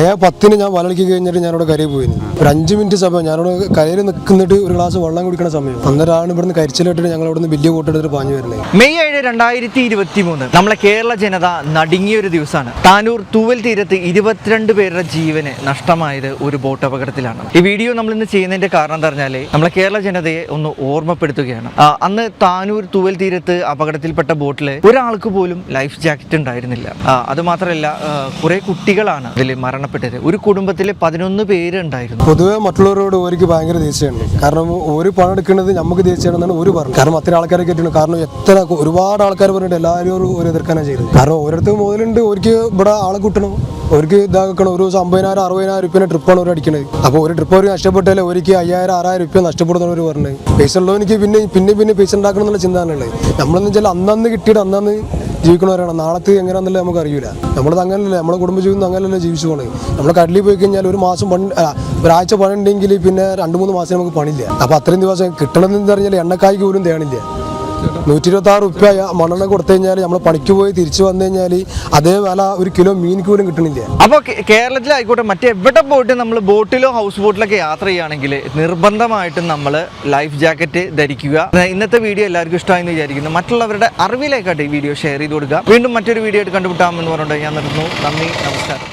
ഏഴ് പത്തിന് ഞാൻ വലളിക്ക് കഴിഞ്ഞിട്ട് ഞാനവിടെ കരയിൽ പോയിരുന്നു. ഒരു അഞ്ച് മിനിറ്റ് സമയം ഞാനവിടെ കരയിൽ നിൽക്കുന്നിട്ട് ഒരു ഗ്ലാസ് വെള്ളം കുടിക്കുന്ന സമയം. അന്നേരമാണ് ഇവിടുന്ന് കരിച്ചിലിട്ടിട്ട് ഞങ്ങൾ ഇവിടുന്ന് വലിയ കൂട്ടെടുത്തിട്ട് പാഞ്ഞു വരുന്നത്. മെയ് ഏഴ് രണ്ടായിരത്തി ഇരുപത്തി മൂന്ന് നമ്മളെ കേരള ജനത നടുങ്ങിയ ഒരു ദിവസമാണ്. താനൂർ തൂവൽ തീരത്ത് ഇരുപത്തിരണ്ട് പേരുടെ ജീവന് നഷ്ടമായത് ഒരു ബോട്ട് അപകടത്തിലാണ്. ഈ വീഡിയോ നമ്മൾ ഇന്ന് ചെയ്യുന്നതിന്റെ കാരണം എന്താ പറഞ്ഞാൽ നമ്മളെ കേരള ജനതയെ ഒന്ന് ഓർമ്മപ്പെടുത്തുകയാണ്. അന്ന് താനൂർ തൂവൽ തീരത്ത് അപകടത്തിൽപ്പെട്ട ബോട്ടിൽ ഒരാൾക്ക് പോലും ലൈഫ് ജാക്കറ്റ് ഉണ്ടായിരുന്നില്ല. അത് മാത്രമല്ല കുറെ കുട്ടികളാണ് അതിൽ ഇതിൽ മരണപ്പെട്ടത്. ഒരു കുടുംബത്തിൽ പതിനൊന്ന് പേര് ഉണ്ടായിരുന്നു. പൊതുവെ മറ്റുള്ളവരോട് ഓർക്ക് ഭയങ്കര ദേഷ്യമുണ്ട് കാരണം ഒരു പണം എടുക്കുന്നത് നമുക്ക് ദേഷ്യമാണെന്നാണ് ഒരു പറഞ്ഞു കാരണം അത്ര ആൾക്കാരെ കെട്ടിട്ടുണ്ട് കാരണം എത്ര ഒരുപാട് ആൾക്കാർ പറഞ്ഞിട്ട് എല്ലാവരും ഒരു എതിർക്കാനാണ് ചെയ്തത്. കാരണം ഓരോരുത്തർ മുതലുണ്ട്. അവർക്ക് ഇവിടെ ആളെ കിട്ടണം. അവർക്ക് ഇതാക്കണം. ഒരു ദിവസം അമ്പതിനായിരം അറുപതിനായിരം റുപ്യനെ ട്രിപ്പാണ് ഒരു അടിക്കുന്നത് അപ്പോൾ ഒരു ട്രിപ്പ് അവർ നഷ്ടപ്പെട്ടാലേ ഒരിക്കൽ അയ്യായിരം ആറായിരം റുപ്യ നഷ്ടപ്പെടുന്നവർ പറഞ്ഞത്. പൈസ ഉള്ളവർക്ക് പിന്നെ പിന്നെ പിന്നെ പൈസ ഉണ്ടാക്കണം എന്നുള്ള ചിന്തയാണുള്ളത് നമ്മളെന്ന് വെച്ചാൽ അന്നന്ന് കിട്ടിയിട്ട് അന്നന്ന് ജീവിക്കണവരാണ് നാളത്തെ എങ്ങനെയാണെന്നല്ലേ നമുക്ക് അറിയില്ല നമ്മളത് അങ്ങനല്ലേ നമ്മുടെ കുടുംബജീവിതം അങ്ങനെയല്ലേ ജീവിച്ചു പോണേ നമ്മൾ കടലിൽ പോയി കഴിഞ്ഞാൽ ഒരു മാസം പണി ഒരാഴ്ച പണി ഉണ്ടെങ്കിൽ പിന്നെ രണ്ട് മൂന്ന് മാസം നമുക്ക് പണിയില്ല. അപ്പോൾ അത്രയും ദിവസം കിട്ടണമെന്ന് പറഞ്ഞാൽ എണ്ണക്കായ്ക്ക് പോലും തേണില്ല. നൂറ്റി ഇരുപത്തി ആറ് ഉപ്പ മണ്ണെണ്ണ കൊടുത്തു കഴിഞ്ഞാൽ നമ്മൾ പണിക്ക് പോയി തിരിച്ചു വന്നു കഴിഞ്ഞാൽ അതേ വില ഒരു കിലോ മീനിക്ക് പോലും കിട്ടണില്ല. അപ്പോൾ കേരളത്തിലായിക്കോട്ടെ മറ്റെവിടെ പോയിട്ട് നമ്മൾ ബോട്ടിലോ ഹൗസ് ബോട്ടിലൊക്കെ യാത്ര ചെയ്യുകയാണെങ്കിൽ നിർബന്ധമായിട്ടും നമ്മൾ ലൈഫ് ജാക്കറ്റ് ധരിക്കുക. ഇന്നത്തെ വീഡിയോ എല്ലാവർക്കും ഇഷ്ടമായി എന്ന് വിചാരിക്കുന്നു. മറ്റുള്ളവരുടെ അറിവിലേക്കായിട്ട് ഈ വീഡിയോ ഷെയർ ചെയ്ത് കൊടുക്കുക. വീണ്ടും മറ്റൊരു വീഡിയോ ആയിട്ട് കണ്ടുമുട്ടാമെന്ന് പറഞ്ഞുകൊണ്ട് ഞാൻ നിർത്തുന്നു. നന്ദി നമസ്കാരം.